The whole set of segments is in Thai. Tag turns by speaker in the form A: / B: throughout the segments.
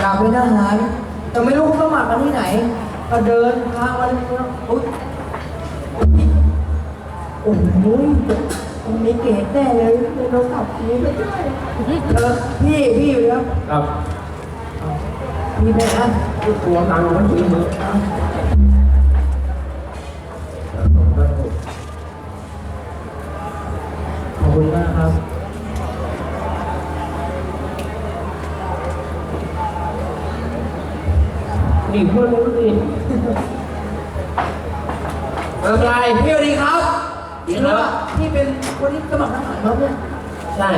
A: อยากเป็นทหารแต่ไม่รู้เขาสมัครกันที่ไหน ก็เดินทางมาเลยนะโอ๊ยโอ้โหตรงนี้เก๋แน่เลยเราขับนี้ไม่ได้เออพี่พี่อยู่แล้ว
B: ครับ
A: พี่ไปนะ
B: ตัวตังค์มันถือมือขอบคุณมากครับ นี่เพื่อนมึงสิอะไร
A: พี่สวัสดีครับ
B: จริงเหรอ
A: พี่เป็นคนที่สมัครทหารครับเนี่ย
B: ใช่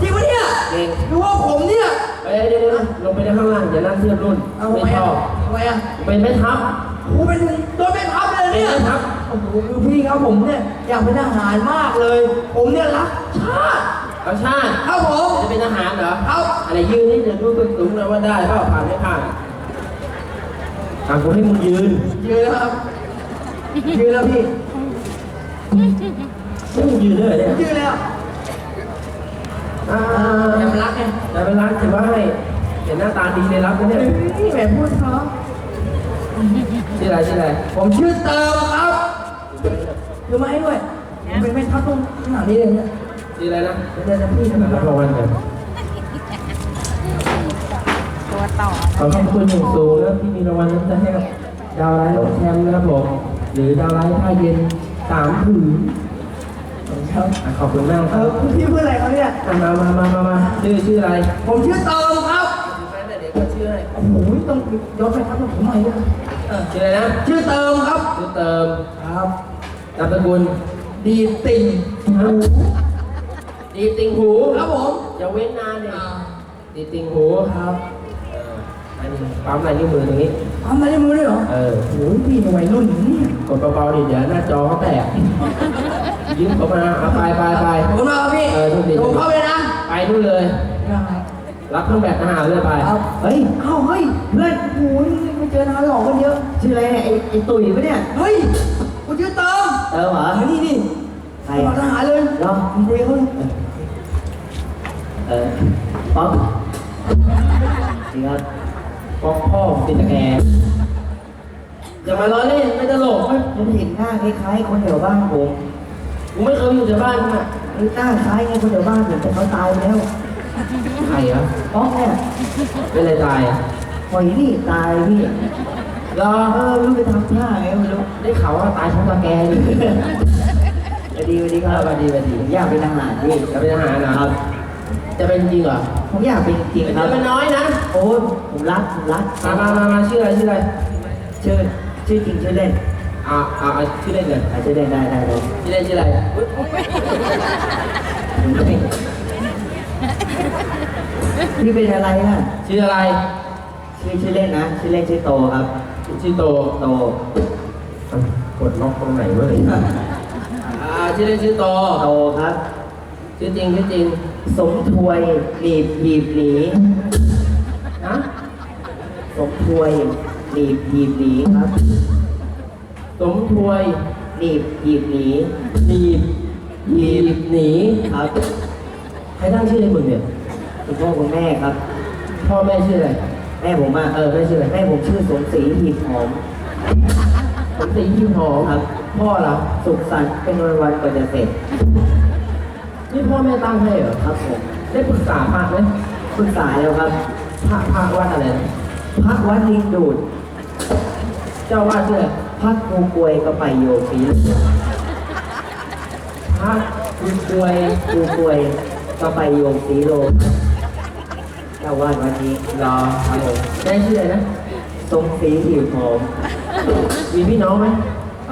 A: จริงปะเนี่ย
B: จริง
A: ดูว่าผมเนี่ย
B: เอ้ยเดี๋ยวเดี๋ยวลงไปในข้างล่างอย่านั่งเทียบรุ่น
A: เอา
B: ไม่
A: ทำไม
B: ช
A: อะ
B: อบ
A: ทำไมอะ
B: เป็นแม่ทัพ
A: โอ้โหเป็นโดนไม่ทับเลย
B: เป็น
A: เนี่ย
B: แม่ทัพ
A: โอ้โหคือพี่ครับผมเนี่ยอยากเป็นทหารมากเลย ผมเนี่ยรักชาติ
B: เอาชาติ
A: ครับผม
B: จะเป็นทหารเหรอ
A: ครับ
B: อะไรยืนนี่จะดูตัวสูงเลยว่าได้เปล่าผ่านไม่ผ่าน อะกูให้มึงยืน
A: ยืนแล้วครับ ยืนแล้วพี่
B: ให้มึงยืนด้วยเหรอเนี่ย
A: ยืนแล้ว
B: อ่า
A: อย่ามารักไง
B: แต่เป็นร้านถือว่าให้เห็นหน้าตาดีเลยรับนะเนี่ย
A: นี่แหมพูดเพราะ
B: ชื่ออะไรชื่ออะไร
A: ผมชื่อเติมครับคือมาให้ด้วยผมเป็นแม่ทัพตรงขนาดนี้เลยเนี่ย
B: ชื่ออะไรนะ
A: เดี๋ยวเดี๋ยวพี่
B: ขนาดรับรางวัลเดี๋
C: ตัวต่อ
B: ขอขอบคุณอย่างสูงนะที่มีรางวัลน้ำใจให้กับดาวไลท์รถแชมป์นะครับผมหรือดาวไลท์ท่าเย็นสามผืน
A: ครับ
B: อะขอบคุณมาก
A: เอ
B: ครั
A: อบพี่เพื่ออะไรครับเนี่ย
B: อะมามามามามาชื่อชื่ออะไร
A: ผมชื่อเติมครับ
B: เดี๋ยวก็ชื่อให้
A: โอ้โหต้องย้อนไปครับผมใหม่ด้วยเออ
B: ชื่ออะไรนะ
A: ชื่อเติมครับ
B: ชื่อเติม
A: ครับ
B: นามสกุล
A: ดีติ่ง
B: ฮะดีติงหู
A: ครับผม
B: อย่าเว้นนานเนี่ยดีติงหู
A: ครับ
B: เอออันนี้ ปั๊มลายนิ้วมือตรงนี้
A: ทำอะไรในมือด้วยเหรอ
B: เออ
A: โอ้โหพี่วัยรุ่นอย่างนี้
B: กดเบาๆดิเดี๋ยวหน้าจอเขาแตกยิ้มเข้ามาเอาไปไปไป
A: ขอบคุณมากครับพี่
B: เออโชคดี
A: ผมเข้าไปนะ
B: ไปนู่นเลย
A: ได้
B: รับเครื่องแบบทหารเลยไป
A: ครับเฮ้ยเอ้าเฮ้ยเพื่อนโอ้ยไม่เจอนานหลอกกันเยอะ
D: ชื่ออะไรเนี่ยไอ้ไอ้ตุ๋ยปะเนี่ย
A: เฮ้ยกูชื่อเติม
D: เออเหรอ
A: เฮ้ยนี่นี่
D: ใคร
A: สมัครทหารเลย
D: เหรอ
A: ผมคุยกับเขาเลย
D: เออป๊อปจริงครับ
B: ปอกพ่อติดตะแกรงอย่ามาล้อเล่นไม่ตลก
D: ผมเห็นหน้าคล้ายๆคนแถวบ้านผม
B: กูไม่เคยอยู่ในบ้านมึงอะ
D: เออหน้าคล้ายไงคนแถวบ้านผมแต่เขาตายไปแล้ว
B: ใครอะ
D: ป๊อปเนี่ย
B: เป็นอะไรตายอะ
D: หอยนี่ตายพี่
B: รอ
D: เออไม่รู้ไปทำท่าไงไม่รู้
B: ได้ข่าวว่าตายเพราะตะแกรงนี่
D: สวัสดีสวัสดีครับ
B: สวัสดีสวัสดี
D: ผมอยากเป็นทหารพี่
B: จะเป็นทหารนะครับ จะเป็นจริงเหรอ
D: ผมอยากเป็นจริง
B: เป็น
D: ๆครับ
B: เป็นน้อยนะ
D: โอ้ยผมรักผมรัก
B: มามามามาชื่ออะไรชื่ออะไร
D: ชื่อชื่อจริงชื่อเล่น
B: อ่าอ่าอ่าชื่อเล่นเลย
D: อะชื่อเล่นได้ได้ได้
B: ชื่อเล่นชื่ออะไรอุ๊ย
D: พี่เป็นอะไรน่ะ
B: ชื่ออะไร
D: ชื่อชื่อเล่นนะชื่อเล่นชื่อโตครับ
B: ชื่อโต
D: โต
B: อะกดล็อกตรงไหนวะเนี่ยอ่าชื่อเล่นชื่อโต
D: โตครับ
B: ชื่อจริงชื่อจริง
D: สมถวยหนีบหีบหนี
B: ฮะ
D: สมถวยหนีบหีบหนีครับ
B: สมถวย
D: หนีบหีบหนี
B: หนีบหนีบหนี
D: ครับ
B: ใครตั้งชื่อให้มึงเนี่ย
D: คุณพ่อคุณแม่ครับ
B: พ่อแม่ชื่ออะไร
D: แม่ผมอะ
B: เออแม่ชื่ออะไร
D: แม่ผมชื่อสมศรีหีบหอม
B: ผมตียี่หอม
D: ครับ
B: พ่อเหรอ
D: สุขสันต์เป็นวันวันๆกว่าจะเสร็จ
B: นี่ พ่อแม่ตั้งให้เหรอ
D: ครับผม
B: ได้ปรึกษาพระไหม
D: ปรึกษาแล้วครับ
B: พระพระวัดอะไรนะ
D: พระวัดลิงดูด
B: เจ้าวาดชื่ออะไร
D: พระครูกวยก็ไปโยสี
B: พระคุณป่วย
D: ครูกวยก็ไปโยสีโลเจ้าวาดวันนี้
B: รอครับผมแม่ชื่ออะไรนะ
D: สมศรีหีบหอม
B: มีพี่น้องไหม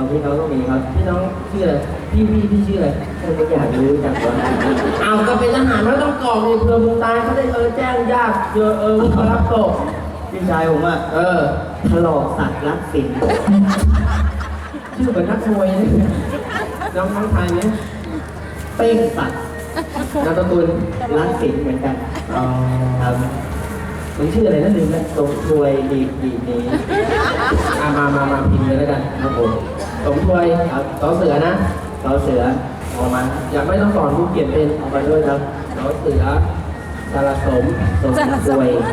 D: เอาพี่เขาก็มีครับ
B: พี่น้องชื่ออะไร พี่พี่พี่ชื่ออะไร
D: ถ้าไม่อยากรู้จักว่า
B: เอาก็เป็นทหารไม่ต้องกรอกเลยเผื่อมึงตายเขาได้เออแจ้งญาติเจอเออมึงมารับศพ
D: พี่ชายผมอะ
B: เออ
D: ถลอกสัตว์รักสิน
B: ชื่อเหมือนนักมวยเลยน้องน้องไทยไหม
D: เป้งสัตว์
B: นามสกุล
D: รักสินเหมือนกัน
B: อ๋อ
D: ครับ
B: มึงชื่ออะไรนะลืมแล้ว
D: สมถวยดีดีนี้
B: อะมามามาพิมพ์เลยแล้วกัน
D: ครับผม
B: สมถวยครับสอเสือนะ
D: สอเสือออกมา
B: อย่าไม่ต้องสอนกูเขียนเป็น
D: เอามาด้วยครับ
B: สอเสือสารสม
D: สมถวย
B: พ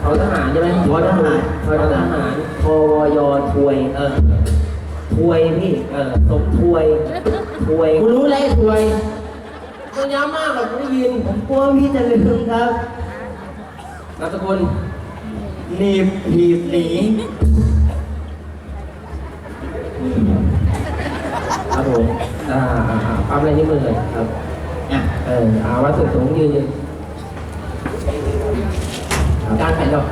B: เขาทหารใช่ไหม
D: ทอทหาร
B: เขาทหาร
D: ทวยทวย
B: เออ
D: ทวยพี่
B: เออ
D: สมทวยทวย
B: กูรู้แล้วไอ้ถวยต้องย้ำมากหรอกกูได้ยิน
D: ผมกลัวพี่จะลืมครับ
B: นามสกุล
A: หนีบหีบหนี
B: ครับ ผมอ่าอ่าอ่าปั๊มอะไรนิ้วมือเลยครับ
D: อะ
B: เอออาวัดสุดสูงยืนยืนการแผ่นดอก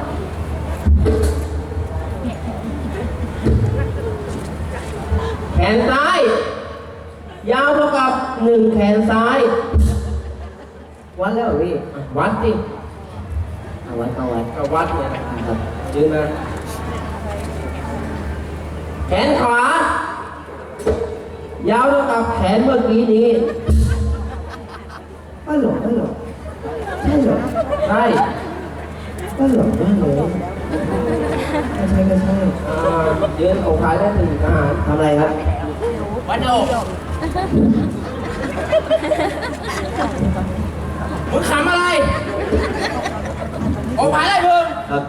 B: แขนซ้าย ยาวเท่ากับหนึ่งแขนซ้าย
D: วัดแล้วเหรอพี่
B: อะวัดสิ
D: เอาวัดเอาวัด
B: เอาวัดเนี่ยนะครับยืนมาแขนขวา ยาวเท่ากับแขนเมื่อกี้นี้
D: อ้าวเหรออ้าวเหรอใช่เหรอ
B: ใช่
D: อ้าวเหรอว่าเลยไม่ใช่ก็ใช่
B: อ่ายืนอกขายได้หนึ่งทหาร
D: ทำอะไรครับ
B: วัดโอกมึงขำอะไรอกขายได้เพิ่ม
D: ครับ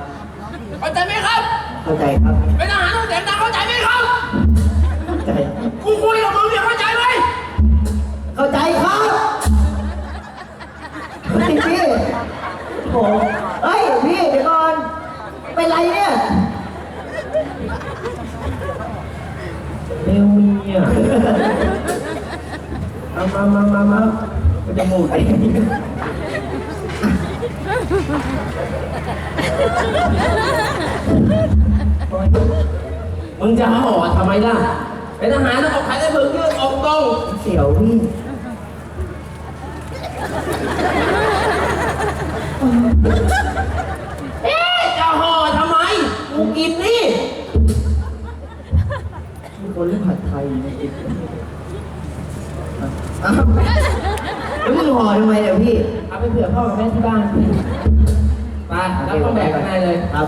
B: เข้าใจไหมครับ
D: เข้าใจครับ โอ้เฮ้ยพี่เดี๋ยวก่อนเป็นไรเนี่ย
B: เอวมีอะเอามามามามามันจะมูดไอ้มึงจะห่อทำไมล่ะเป็นทหารต้องออกขายได้เพิ่งยืดอกตรง
D: เสียวพี่
B: เอ๊ะจะห่อทำไม กูกินนี่
D: มีคนเล่นผัดไทยมากินอ้าวแล้วมึงห่อทำไมเนี่ยพี่
B: เอาไปเผื่อพ่อกับแม่ที่บ้านไปแล้วก็แบกข้างในเลย
D: ครับ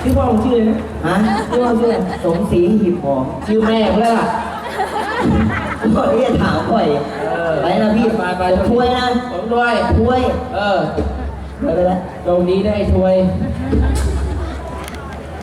B: ชื่อพ่อของชื่อเลยนะ
D: ฮะ
B: ชื่อพ่อชื่ออะไร
D: สมศรีหีบหอม
B: ชื่อแม่เพื่อนล่ะ
D: ก็เรียกถามบ่อย
B: เออ
D: ไปนะพี่
B: ไปไป
D: ช่วยนะ
B: ผมด้วย
D: ช่วย
B: เออ
D: ไปไปแล้ว
B: ตรงนี้ได้ช่วย
D: ค